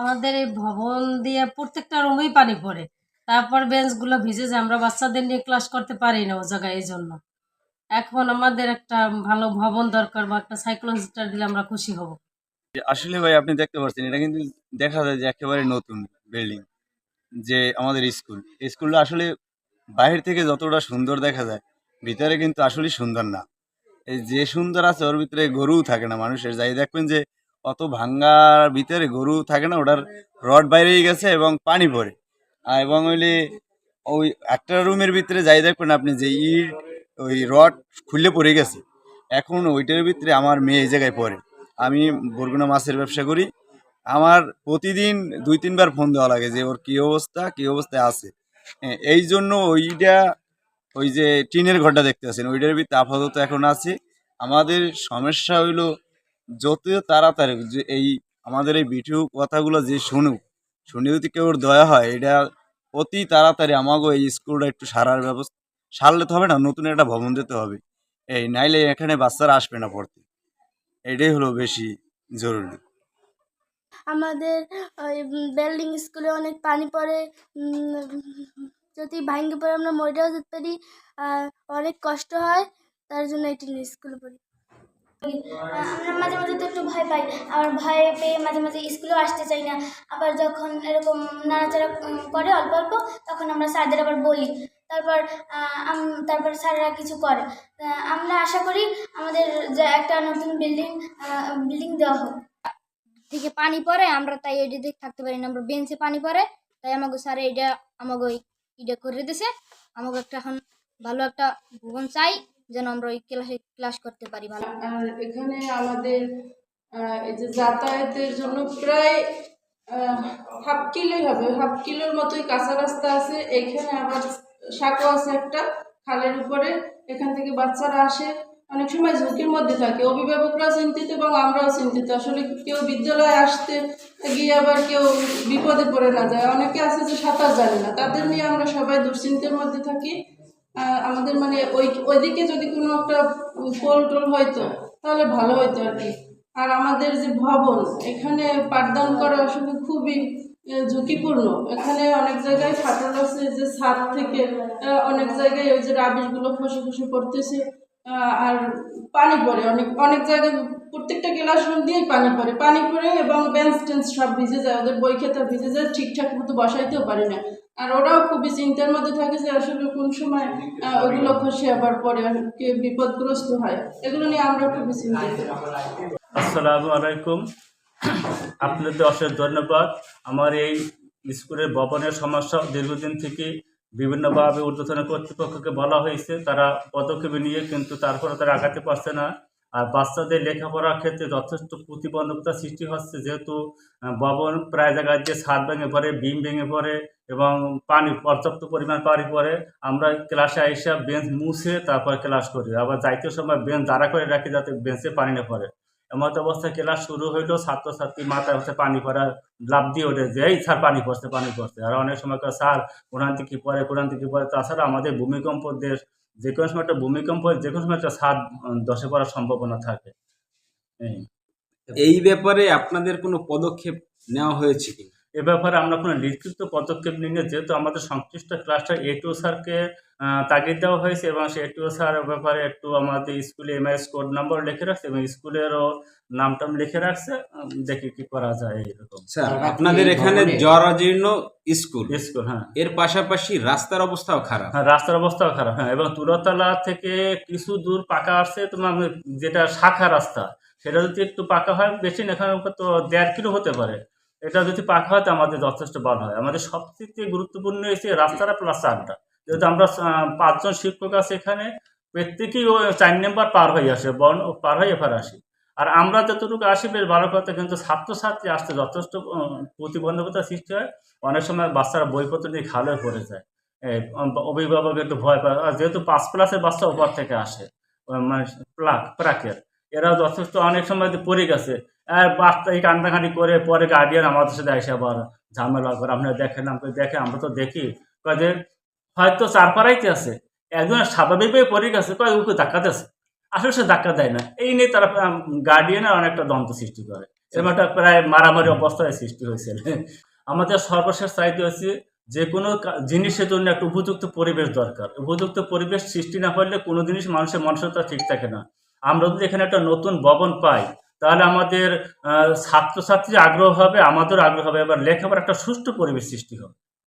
আমাদের এই ভবন দিয়ে প্রত্যেকটা রুমেই পানি পড়ে। তারপর বেঞ্চগুলো ভিজে যায়। আমরা বাচ্চাদের নিয়ে ক্লাস করতে পারি না ও জায়গায় এই জন্য। এখন আমাদের একটা ভালো ভবন দরকার বা একটা সাইক্লোন সিস্টার দিলে আমরা খুশি হব। আসলে ভাই, আপনি দেখতে পাচ্ছেন, এটা কিন্তু দেখা যায় যে একেবারে নতুন বিল্ডিং যে আমাদের স্কুল। স্কুলটা আসলে বাইরে থেকে যতটা সুন্দর দেখা যায়, ভিতরে কিন্তু আসলে সুন্দর না। এই যে সুন্দর আছে, ওর ভিতরে গরুও থাকে না মানুষের। যাই দেখবেন যে অত ভাঙ্গার ভিতরে গরু থাকে না, ওটার রড বাইরেই গেছে এবং পানি পড়ে। এবং হইলে ওই একটা রুমের ভিতরে যাই দেখবেন আপনি যে ইট, ওই রড খুলে পড়ে গেছে। এখন ওইটার ভিতরে আমার মেয়ে এই জায়গায় পড়ে। আমি বরগুনা মাছের ব্যবসা করি। আমার প্রতিদিন দুই, তিনবার ফোন দেওয়া লাগে যে, ওর কী অবস্থা? কী অবস্থায় আছে? এই জন্য ওইটা, ওই যে টিনের ঘরটা দেখতে পাচ্ছেন। ওইটার ভিতরে আপাতত এখন আছে। আমাদের সমস্যা হইল যত তাড়াতাড়ি যে এই আমাদের এই ভিডিও কথাগুলো যে শুনুক, শুনে যদি কেউ দয়া হয়, এটা অতি তাড়াতাড়ি আমাকে এই স্কুলটা একটু সারার ব্যবস্থা, সারলে তো হবে না, নতুন একটা ভবন দিতে হবে। এই নাইলে এখানে বাচ্চারা আসবে না পড়তে। এটাই হলো বেশি জরুরি। আমাদের ওই বিল্ডিং স্কুলে অনেক পানি পড়ে যদি ভাঙ্গে পড়ে আমরা মরেও যেতে পারি অনেক কষ্ট হয়, তার জন্য এটি স্কুলে পড়ি। আমরা মাঝে মাঝে তো একটু ভয় পাই। আবার ভয় পেয়ে মাঝে মাঝে স্কুলেও আসতে চাই না। আবার যখন এরকম নাড়াচাড়া করে অল্প অল্প, তখন আমরা স্যারদের আবার বলি। তারপর তারপর স্যাররা কিছু করে। আমরা আশা করি আমাদের যে একটা নতুন বিল্ডিং বিল্ডিং দেওয়া হোক। থেকে পানি পড়ে, আমরা তাই এটা দেখে থাকতে পারি না। আমরা বেঞ্চে পানি পড়ে, তাই আমাকে স্যার এটা আমাকে এটা করে দিছে। আমাকে একটা এখন ভালো একটা ভবন চাই। যেন আমরা ওই ক্লাসে ক্লাস করতে পারি ভালো। আর এখানে আমাদের এই যে যাতায়াতের জন্য প্রায় হাফ কিলোই হবে। হাফ কিলোর মতোই কাঁচা রাস্তা আছে। এখানে আবার সাঁকো আছে একটা খালের উপরে। এখান থেকে বাচ্চারা আসে। অনেক সময় ঝুঁকির মধ্যে থাকে। অভিভাবকরাও চিন্তিত এবং আমরাও চিন্তিত। আসলে কেউ বিদ্যালয়ে আসতে গিয়ে আবার কেউ বিপদে পড়ে না যায়। অনেকে আছে যে সাঁতার জানে না। তাদের নিয়ে আমরা সবাই দুশ্চিন্তার মধ্যে থাকি। আমাদের মানে ওই, ওইদিকে যদি কোনো একটা পোল টোল হয়তো, তাহলে ভালো হতো আর কি। আর আমাদের যে ভবন, এখানে পাঠদান করা আসলে খুবই ঝুঁকিপূর্ণ। এখানে অনেক জায়গায় ফাটল আছে যে ছাদ থেকে অনেক জায়গায় ওই যে রাবিশগুলো খসে খসে পড়তেছে আর পানি পড়ে। অনেক অনেক জায়গায় প্রত্যেকটা ক্লাসরুম দিয়েই পানি পড়ে। পানি পড়ে এবং বেঞ্চ টেঞ্চ সব ভিজে যায়, ওদের বই খাতা ভিজে যায়, ঠিকঠাক মতো বসাইতেও পারে না। আর ওরাও খুবই চিন্তার মধ্যে থাকে যে আসলে কোন সময় ওগুলো খসে আবার পরে আর কে বিপদগ্রস্ত হয়। এগুলো নিয়ে আমরা খুবই চিন্তিত আসসালামু আলাইকুম। আপনাদের অশেষ ধন্যবাদ। আমার এই স্কুলের ভবনের সমস্যা দীর্ঘদিন থেকে বিভিন্নভাবে ঊর্ধ্বতন কর্তৃপক্ষকে বলা হয়েছে তারা পদক্ষেপ নিয়ে কিন্তু তারপরে তারা আগাতে পারছে না। আর বাচ্চাদের লেখাপড়ার ক্ষেত্রে যথেষ্ট প্রতিবন্ধকতা সৃষ্টি হচ্ছে, যেহেতু ভবন প্রায় জায়গায় যে ছাদ ভেঙে পড়ে, বিম ভেঙে পড়ে এবং পানি, পর্যাপ্ত পরিমাণ পানি পড়ে। আমরা ক্লাসে আইসা বেঞ্চ মুছে তারপর ক্লাস করি। আবার যাইতে সময় বেঞ্চ দাঁড়া করে রাখি যাতে বেঞ্চে পানি না পড়ে। এমত অবস্থায় ক্লাস শুরু হইল, ছাত্রছাত্রী মাথায় হচ্ছে পানি পড়া লাভ দিয়ে ওঠে যে, এই স্যার, পানি পড়ছে পানি পড়ছে। আর অনেক সময় স্যার, কোরআন থেকে পড়ে, কোরআন থেকে পড়ে? তাছাড়া আমাদের ভূমিকম্প দেশ যে কোনো সময় একটা ভূমিকম্প যে কোনো সময় একটা দশে ধসে পড়ার সম্ভাবনা থাকে। এই এই ব্যাপারে আপনাদের কোনো পদক্ষেপ নেওয়া হয়েছে কি এ ব্যাপারে আমরা কোনো লিখিত পদক্ষেপ নিয়ে যেহেতু আমাদের সংশ্লিষ্ট ক্লাসটা এ টু স্যারকে আহ, তাগিদ দেওয়া হয়েছে এবং সে এ টু স্যার ব্যাপারে একটু আমাদের স্কুলে এমআইএস কোড নাম্বার লিখে রাখছে এবং স্কুলেরও নাম টাম লিখে রাখছে। দেখি কি করা যায় এরকম। স্যার আপনাদের এখানে জরাজীর্ণ স্কুল। স্কুল হ্যাঁ। এর পাশাপাশি রাস্তার অবস্থাও খারাপ। হ্যাঁ রাস্তার অবস্থাও খারাপ হ্যাঁ এবং তুরতলা থেকে কিছু দূর পাকা আসছে তোমার যেটা শাখা রাস্তা সেটা যদি একটু পাকা হয় বেশি না এখানে তো দেড় কিলো হতে পারে। এটা যদি পাকা হয় তো আমাদের যথেষ্ট ভালো হয়। আমাদের সবথেকে গুরুত্বপূর্ণ হচ্ছে রাস্তাটা প্লাস চারটা যেহেতু আমরা পাঁচজন শিক্ষক আছে এখানে, প্রত্যেকেই ও চার নম্বর পার হয়ে আসে, বন পার হয়ে এবার আসি। আর আমরা যতটুকু আসি বেশ ভালো কথা কিন্তু ছাত্রছাত্রী আসতে যথেষ্ট প্রতিবন্ধকতা সৃষ্টি হয়। অনেক সময় বাচ্চারা বইপত্র নিয়ে খালে পড়ে যায়। অভিভাবক একটু ভয় পায়। আর যেহেতু পাঁচ প্লাসের বাচ্চা উপর থেকে আসে মানে প্লাক, প্রাকের, এরাও যথেষ্ট অনেক সময় পড়ে গেছে। আর বাচ্চা এই করে পরে গার্ডিয়ান আমাদের সাথে এসে আবার ঝামেলা করে। আপনারা দেখেন আমাকে দেখে, আমরা তো দেখি। কয় হয়তো চার পাড়াইতে আছে। একজন স্বাভাবিকভাবে পরে গেছে, কয় ওকে ধাক্কা দিয়েছে। আসলে সে ধাক্কা দেয় না। এই নিয়ে তারা গার্ডিয়ানের অনেকটা দ্বন্দ্ব সৃষ্টি করে। এরকম একটা প্রায় মারামারি অবস্থায় সৃষ্টি হয়েছিল আমাদের সর্বশেষ চাইতে হচ্ছে যে কোনো জিনিসের জন্য একটা উপযুক্ত পরিবেশ দরকার। উপযুক্ত পরিবেশ সৃষ্টি না করলে কোনো জিনিস মানুষের মনসতা ঠিক থাকে না। আমরা যদি এখানে একটা নতুন ভবন পাই তাহলে আমাদের ছাত্রছাত্রী আগ্রহ হবে আমাদের আগ্রহ হবে। এবার লেখাপড়ার একটা সুষ্ঠু পরিবেশ সৃষ্টি হবে।